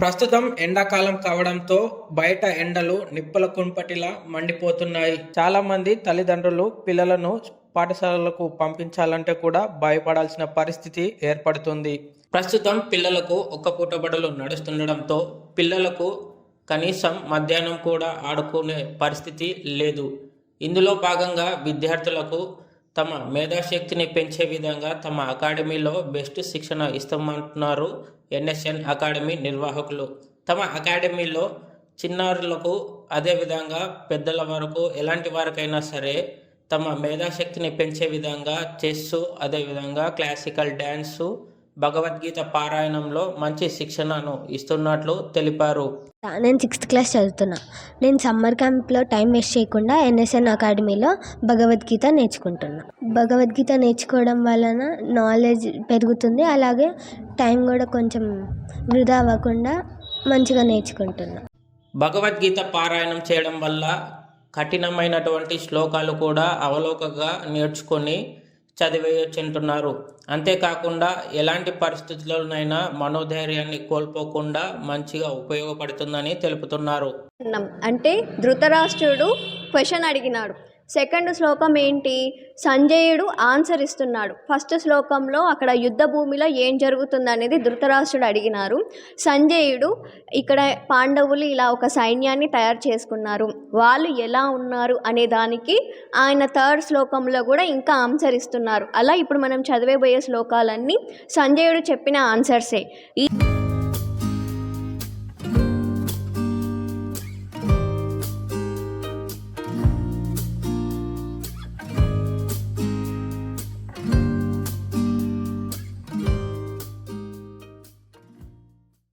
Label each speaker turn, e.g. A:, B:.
A: ప్రస్తుతం ఎండాకాలం కావడంతో బయట ఎండలు నిప్పల కుంపటిలా మండిపోతున్నాయి. చాలా మంది తల్లిదండ్రులు పిల్లలను పాఠశాలలకు పంపించాలంటే కూడా భయపడాల్సిన పరిస్థితి ఏర్పడుతుంది. ప్రస్తుతం పిల్లలకు ఒక్క పూట బడులు నడుస్తుండడంతో పిల్లలకు కనీసం మధ్యాహ్నం కూడా ఆడుకునే పరిస్థితి లేదు. ఇందులో భాగంగా విద్యార్థులకు తమ మేధాశక్తిని పెంచే విధంగా తమ అకాడమీలో బెస్ట్ శిక్షణ ఇస్తామంటున్నారు ఎన్ఎస్ఎన్ అకాడమీ నిర్వాహకులు. తమ అకాడమీలో చిన్నారులకు అదేవిధంగా పెద్దల వరకు ఎలాంటి వారికైనా సరే తమ మేధాశక్తిని పెంచే విధంగా చెస్సు అదేవిధంగా క్లాసికల్ డ్యాన్సు భగవద్గీత పారాయణంలో మంచి శిక్షణను ఇస్తున్నట్లు తెలిపారు.
B: నేను సిక్స్త్ క్లాస్ చదువుతున్నా. నేను సమ్మర్ క్యాంప్లో టైం వేస్ట్ చేయకుండా ఎన్ఎస్ఎన్ అకాడమీలో భగవద్గీత నేర్చుకుంటున్నా. భగవద్గీత నేర్చుకోవడం వలన నాలెడ్జ్ పెరుగుతుంది. అలాగే టైం కూడా కొంచెం వృధా అవ్వకుండా మంచిగా నేర్చుకుంటున్నా.
A: భగవద్గీత పారాయణం చేయడం వల్ల కఠినమైనటువంటి శ్లోకాలు కూడా అవలోకగా నేర్చుకొని చదివేయొచ్చంటున్నారు అంతేకాకుండా ఎలాంటి పరిస్థితుల్లోనైనా మనోధైర్యాన్ని కోల్పోకుండా మంచిగా ఉపయోగపడుతుందని తెలుపుతున్నారు.
C: అంటే ధృతరాష్ట్రుడు క్వశ్చన్ అడిగినాడు. సెకండ్ శ్లోకం ఏంటి? సంజయుడు ఆన్సర్ ఇస్తున్నాడు. ఫస్ట్ శ్లోకంలో అక్కడ యుద్ధ భూమిలో ఏం జరుగుతుంది అనేది ధృతరాష్ట్రుడు అడిగినారు. సంజయుడు ఇక్కడ పాండవులు ఇలా ఒక సైన్యాన్ని తయారు చేసుకున్నారు. వాళ్ళు ఎలా ఉన్నారు అనే దానికి ఆయన థర్డ్ శ్లోకంలో కూడా ఇంకా ఆన్సర్ ఇస్తున్నారు. అలా ఇప్పుడు మనం చదివేబోయే శ్లోకాలన్నీ సంజయుడు చెప్పిన ఆన్సర్సే. ఈ